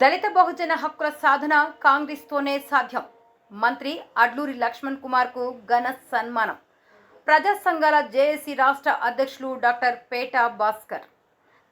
దళిత బహుజన హక్కుల సాధన కాంగ్రెస్తోనే సాధ్యం. మంత్రి అడ్లూరి లక్ష్మణ్ కుమార్కు ఘన సన్మానం. ప్రజా సంఘాల జేఏసీ రాష్ట్ర అధ్యక్షులు డాక్టర్ పేట భాస్కర్.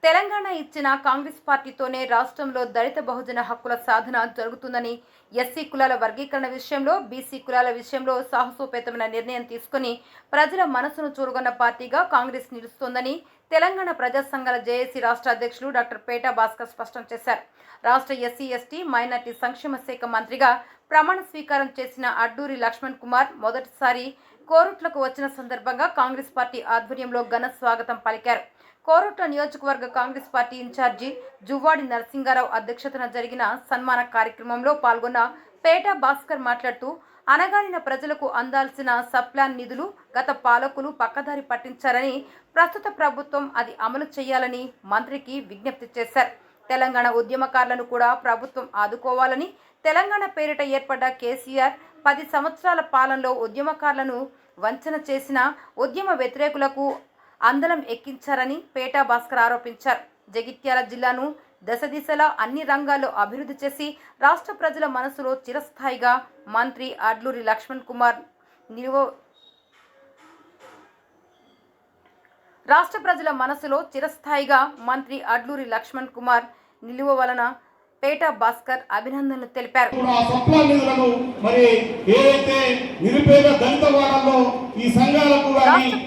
తెలంగాణ ఇచ్చిన కాంగ్రెస్ పార్టీతోనే రాష్ట్రంలో దళిత బహుజన హక్కుల సాధన జరుగుతుందని ఎస్సీ కులాల వర్గీకరణ విషయంలో బీసీ కులాల విషయంలో సాహసోపేతమైన నిర్ణయం తీసుకుని ప్రజల మనసును చూరగొన్న పార్టీగా కాంగ్రెస్ నిలుస్తోందని తెలంగాణ ప్రజా సంఘాల జేఏసీ రాష్ట్ర అధ్యక్షులు డాక్టర్ పేట భాస్కర్ స్పష్టం చేశారు. రాష్ట్ర ఎస్సీ ఎస్టీ మైనార్టీ సంక్షేమ శాఖ మంత్రిగా ప్రమాణ స్వీకారం చేసిన అడ్డూరి లక్ష్మణ్ కుమార్ మొదటిసారి కోరుట్లకు వచ్చిన సందర్భంగా కాంగ్రెస్ పార్టీ ఆధ్వర్యంలో ఘన స్వాగతం పలికారు. కోరుట్ల నియోజకవర్గ కాంగ్రెస్ పార్టీ ఇన్ఛార్జి జువ్వాడి నరసింగారావు అధ్యక్షతన జరిగిన సన్మాన కార్యక్రమంలో పాల్గొన్న పేట భాస్కర్ మాట్లాడుతూ అనగానిన ప్రజలకు అందాల్సిన సప్లాన్ నిధులు గత పాలకులు పక్కదారి పట్టించారని ప్రస్తుత ప్రభుత్వం అది అమలు చేయాలని మంత్రికి విజ్ఞప్తి చేశారు. తెలంగాణ ఉద్యమకారులను కూడా ప్రభుత్వం ఆదుకోవాలని తెలంగాణ పేరిట ఏర్పడ్డ కేసీఆర్ పది సంవత్సరాల పాలనలో ఉద్యమకారులను వంచన చేసిన ఉద్యమ వ్యతిరేకులకు అందలం ఎక్కించారని పేటా భాస్కర్ ఆరోపించారు. జగిత్యాల జిల్లాను దశ దిశలా అన్ని రంగాల్లో అభివృద్ధి చేసి రాష్ట్ర ప్రజల మనసులో చిరస్థాయిగా మంత్రి అడ్లూరి లక్ష్మణ్ కుమార్ నిలువ రాష్ట్ర ప్రజల మనసులో చిరస్థాయిగా మంత్రి అడ్లూరి లక్ష్మణ్ కుమార్ నిలువ వలన పేట భాస్కర్ అభినందనలు తెలిపారు. మరి ఏదైతే నిరుపేద దళిత వాడల్లో ఈ సంఘాలకు అభివృద్ధి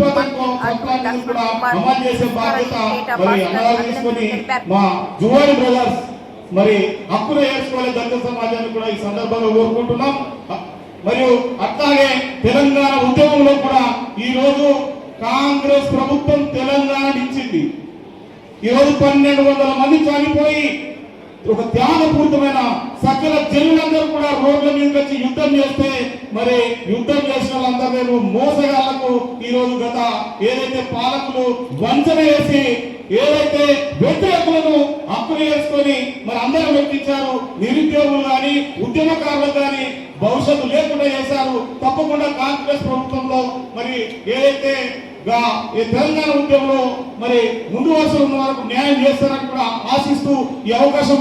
పథకం కూడా లక్ష్మణ్ కుమార్ అమలు చేసే బాధ్యత పేట మరి భాస్కర్ అమలు తీసుకొని. మా జువాడి బ్రదర్స్ మరి హక్కులు వేసుకోవాలి దళిత సమాజాన్ని కూడా ఈ సందర్భంగా కోరుకుంటున్నాం మరియు అట్లాగే తెలంగాణ ఉద్యమంలో కూడా ఈ రోజు కాంగ్రెస్ ప్రభుత్వం తెలంగాణ ఇచ్చింది ఈ రోజు పన్నెండు వందల మంది చనిపోయి ఒక త్యాగపూరితమైన సకల జనులందరూ కూడా రోడ్ల మీదకి వచ్చి యుద్ధం చేస్తే మరి యుద్ధం చేసిన వాళ్ళందరూ మోసగాళ్ళకు ఈ రోజు గత ఏదైతే పాలకులు వంచన వేసి ఏదైతే వ్యతిరేకులను అప్పులు చేసుకొని మరి అందరం వ్యక్తించారు నిరుద్యోగులు కానీ ఉద్యమకారులు కానీ భవిష్యత్తు లేకుండా చేశారు తప్పకుండా కాంగ్రెస్ ప్రభుత్వంలో మరి ఏదైతే గా- ఈ తెలంగాణ ఉద్యమంలో మరి ముందు వరుసలో ఉన్న వరకు న్యాయం చేస్తారని కూడా ఆశిస్తూ ఈ అవకాశం